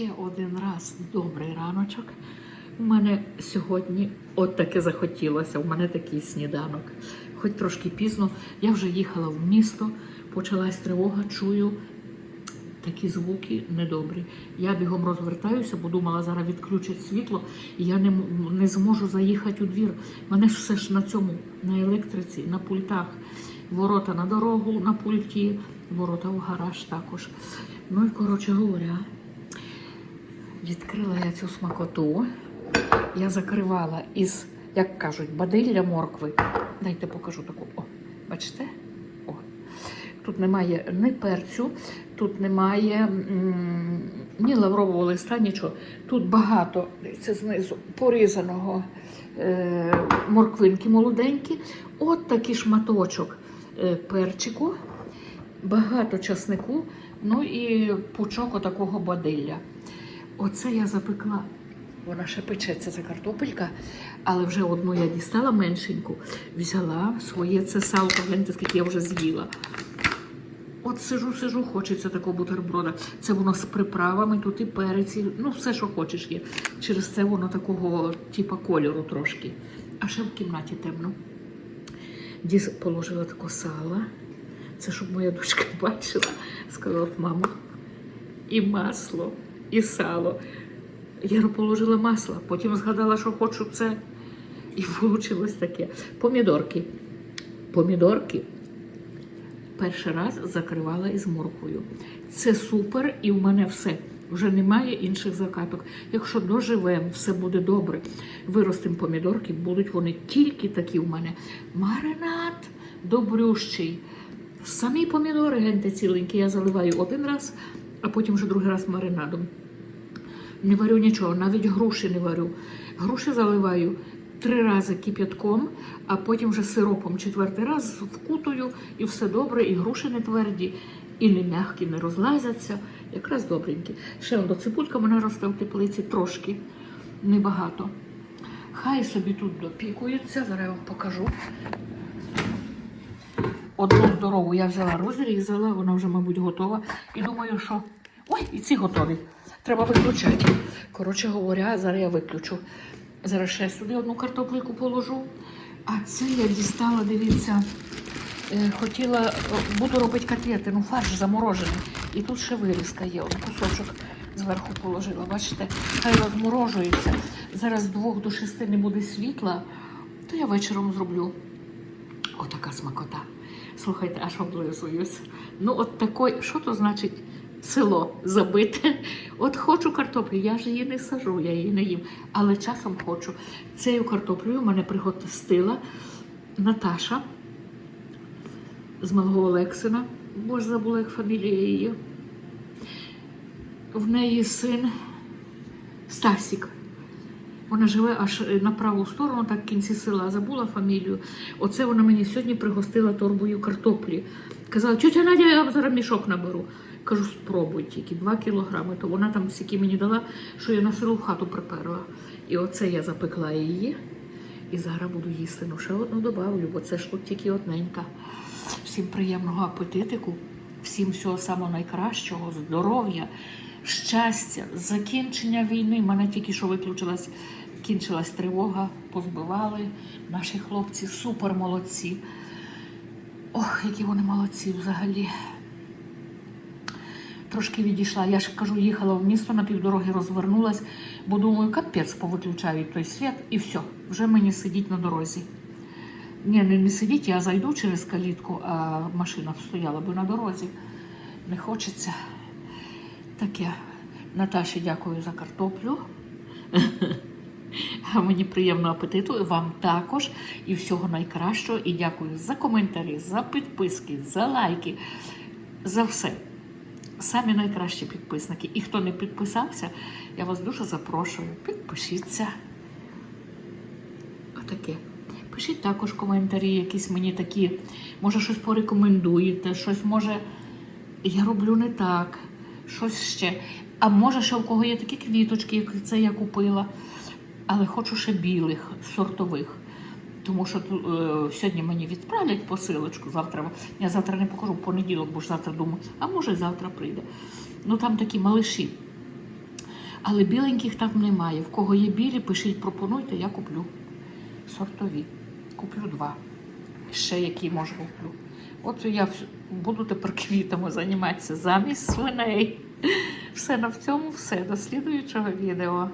ще один раз добрий раночок. У мене сьогодні от таке захотілося. У мене такий сніданок. Хоч трошки пізно. Я вже їхала в місто, почалась тривога, чую такі звуки недобрі. Я бігом розвертаюся, бо думала, зараз відключать світло, і я не, не зможу заїхати у двір. Мене ж все ж на цьому, на електриці, на пультах. Ворота на дорогу на пульті, ворота в гараж також. Ну і коротше говоря, відкрила я цю смакоту. Я закривала із, як кажуть, бадилля моркви. Дайте покажу таку. О, бачите? О. Тут немає ні перцю, тут немає м, ні лаврового листа, нічого. Тут багато, це знизу, порізаного е, морквинки молоденькі. От такий шматочок е, перчику, багато часнику, ну і пучок отакого бадилля. Оце я запекла. Вона ще печеться, це картопелька, але вже одну я дістала меншеньку, взяла своє це салко, гляньте, скільки я вже з'їла. От сижу, сижу, хочеться такого бутерброда. Це воно з приправами, тут і перець, і, ну все, що хочеш є. Через це воно такого типа кольору трошки. А ще в кімнаті темно. Діс положила таке сало. Це щоб моя дочка бачила. Сказала, от, мамо, і масло, і сало. Я положила масло, потім згадала, що хочу це. І вийшло таке. Помідорки. Помідорки перший раз закривала із морквою. Це супер, і в мене все. Вже немає інших закаток. Якщо доживемо, все буде добре. Виростимо помідорки, будуть вони тільки такі в мене. Маринад добрющий. Самі помідори, генте ціленькі, я заливаю один раз, а потім вже другий раз маринадом. Не варю нічого, навіть груші не варю. Груші заливаю три рази кип'ятком, а потім вже сиропом четвертий раз вкутую, і все добре, і груші не тверді, і не м'які, не розлазяться. Якраз добренькі. Ще до цибулька в мене росте в теплиці трошки, небагато. Хай собі тут допікується, зараз я вам покажу. Одну здорову я взяла, розрізала, вона вже, мабуть, готова. І думаю, що. Ой, і ці готові. Треба виключати. Коротше говоря, зараз я виключу. Зараз ще сюди одну картоплику положу. А це я дістала, дивіться, е, хотіла, буду робити котлети, ну фарш заморожений. І тут ще вирізка є, от кусочок зверху положила. Бачите, хай розморожується. Зараз з двох до шести не буде світла, то я вечором зроблю. Отака смакота. Слухайте, аж облизуюсь. Ну, от такой, що то значить село забите? От хочу картоплю, я ж її не сажу, я її не їм. Але часом хочу. Цією картоплею мене пригостила Наташа з малого Олексина. Боже, забула, як фамілія її. В неї син Стасік. Вона живе аж е, на праву сторону, так в кінці села, забула фамілію. Оце вона мені сьогодні пригостила торбою картоплі. Казала, тетя Надя, я вам зараз мішок наберу. Кажу, спробуй тільки 2 кілограми. То вона там стільки мені дала, що я на силу в хату приперла. І оце я запекла її. І зараз буду їсти. Ну, ще одну добавлю, бо це ж тут тільки одненька. Всім приємного апетитику, всім всього самого найкращого, здоров'я, щастя, закінчення війни. Мене тільки що виключилась, кінчилась тривога, позбивали. Наші хлопці супер молодці. Ох, які вони молодці взагалі. Трошки відійшла. Я ж кажу, їхала в місто на півдороги, розвернулась, бо думаю, капець повиключають той світ і все, вже мені сидіть на дорозі. Ні, не, не сидіть, я зайду через калітку, а машина стояла би на дорозі. Не хочеться. Таке. Наташі дякую за картоплю. Мені приємного апетиту, і вам також. І всього найкращого. І дякую за коментарі, за підписки, за лайки, за все. Самі найкращі підписники. І хто не підписався, я вас дуже запрошую. Підпишіться. Отаке. Пишіть також коментарі, якісь мені такі. Може, щось порекомендуєте, щось може я роблю не так, щось ще. А може, ще у кого є такі квіточки, як це я купила. Але хочу ще білих, сортових. Тому що е, сьогодні мені відправлять посилочку, завтра. Я завтра не покажу понеділок, бо ж завтра думаю, а може завтра прийде. Ну там такі малиші. Але біленьких там немає. В кого є білі, пишіть, пропонуйте, я куплю. Сортові. Куплю два. Ще які може куплю. От я буду тепер квітами займатися замість свиней. Все на в цьому все. До слідуючого відео.